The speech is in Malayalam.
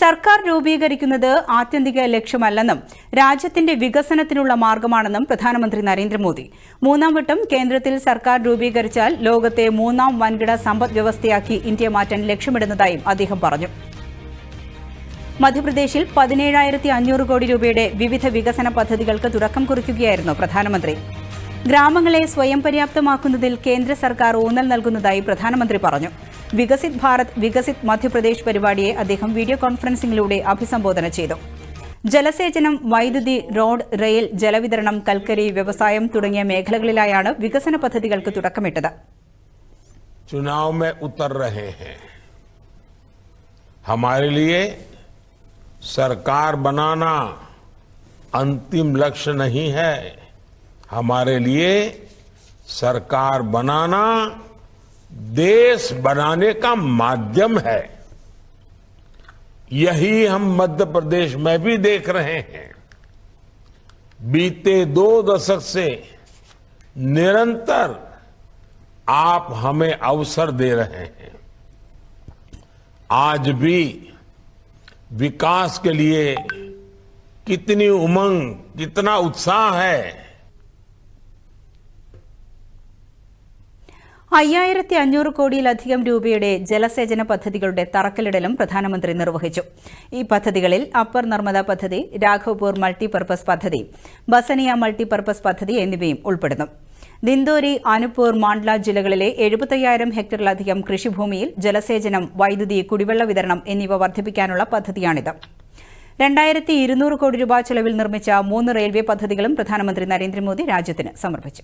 സർക്കാർ രൂപീകരിക്കുന്നത് ആത്യന്തിക ലക്ഷ്യമല്ലെന്നും രാജ്യത്തിന്റെ വികസനത്തിനുള്ള മാർഗമാണെന്നും പ്രധാനമന്ത്രി നരേന്ദ്രമോദി. മൂന്നാം വട്ടം കേന്ദ്രത്തിൽ സർക്കാർ രൂപീകരിച്ചാൽ ലോകത്തെ മൂന്നാം വൻകിട സമ്പദ് വ്യവസ്ഥയാക്കി ഇന്ത്യ മാറ്റാൻ ലക്ഷ്യമിടുന്നതായും അദ്ദേഹം പറഞ്ഞു. മധ്യപ്രദേശിൽ പതിനേഴായിരത്തി അഞ്ഞൂറ് കോടി രൂപയുടെ വിവിധ വികസന പദ്ധതികൾക്ക് തുടക്കം കുറിക്കുകയായിരുന്നു പ്രധാനമന്ത്രി. ഗ്രാമങ്ങളെ സ്വയം പര്യാപ്തമാക്കുന്നതിൽ കേന്ദ്ര സർക്കാർ ഊന്നൽ നൽകുന്നതായി പ്രധാനമന്ത്രി പറഞ്ഞു. വികസിത് ഭാരത് വികസിത് മധ്യപ്രദേശ് പരിപാടിയെ അദ്ദേഹം വീഡിയോ കോൺഫറൻസിംഗിലൂടെ അഭിസംബോധന ചെയ്തു ജലസേചനം വൈദ്യുതി റോഡ് റെയിൽ ജലവിതരണം കൽക്കരി വ്യവസായം തുടങ്ങിയ മേഖലകളിലായാണ് വികസന പദ്ധതികൾക്ക് തുടക്കമിട്ടത് चुनाव में उतर रहे हैं हमारे लिए सरकार बनाना अंतिम लक्ष्य नहीं है हमारे लिए सरकार बनाना देश बनाने का माध्यम है। यही हम मध्य प्रदेश में भी देख रहे हैं। बीते दो दशक से निरंतर आप हमें अवसर दे रहे हैं। आज भी विकास के लिए कितनी उमंग, कितना उत्साह है। അയ്യായിരത്തി അഞ്ഞൂറ് കോടിയിലധികം രൂപയുടെ ജലസേചന പദ്ധതികളുടെ തറക്കല്ലിടലും പ്രധാനമന്ത്രി നിർവഹിച്ചു. ഈ പദ്ധതികളിൽ അപ്പർ നർമ്മദ പദ്ധതി രാഘവപൂർ മൾട്ടിപർപ്പസ് പദ്ധതി ബസനിയ മൾട്ടിപർപ്പസ് പദ്ധതി എന്നിവയും ഉൾപ്പെടുന്നു. ദിന്തോരി അനുപൂർ മാണ്ഡ്ല ജില്ലകളിലെ എഴുപത്തയ്യായിരം ഹെക്ടറിലധികം കൃഷിഭൂമിയിൽ ജലസേചനം വൈദ്യുതി കുടിവെള്ള വിതരണം എന്നിവ വർദ്ധിപ്പിക്കാനുള്ള പദ്ധതിയാണിത്. രണ്ടായിരത്തി ഇരുന്നൂറ് കോടി രൂപ ചെലവിൽ നിർമ്മിച്ച മൂന്ന് റെയിൽവേ പദ്ധതികളും പ്രധാനമന്ത്രി നരേന്ദ്രമോദി രാജ്യത്തിന് സമർപ്പിച്ചു.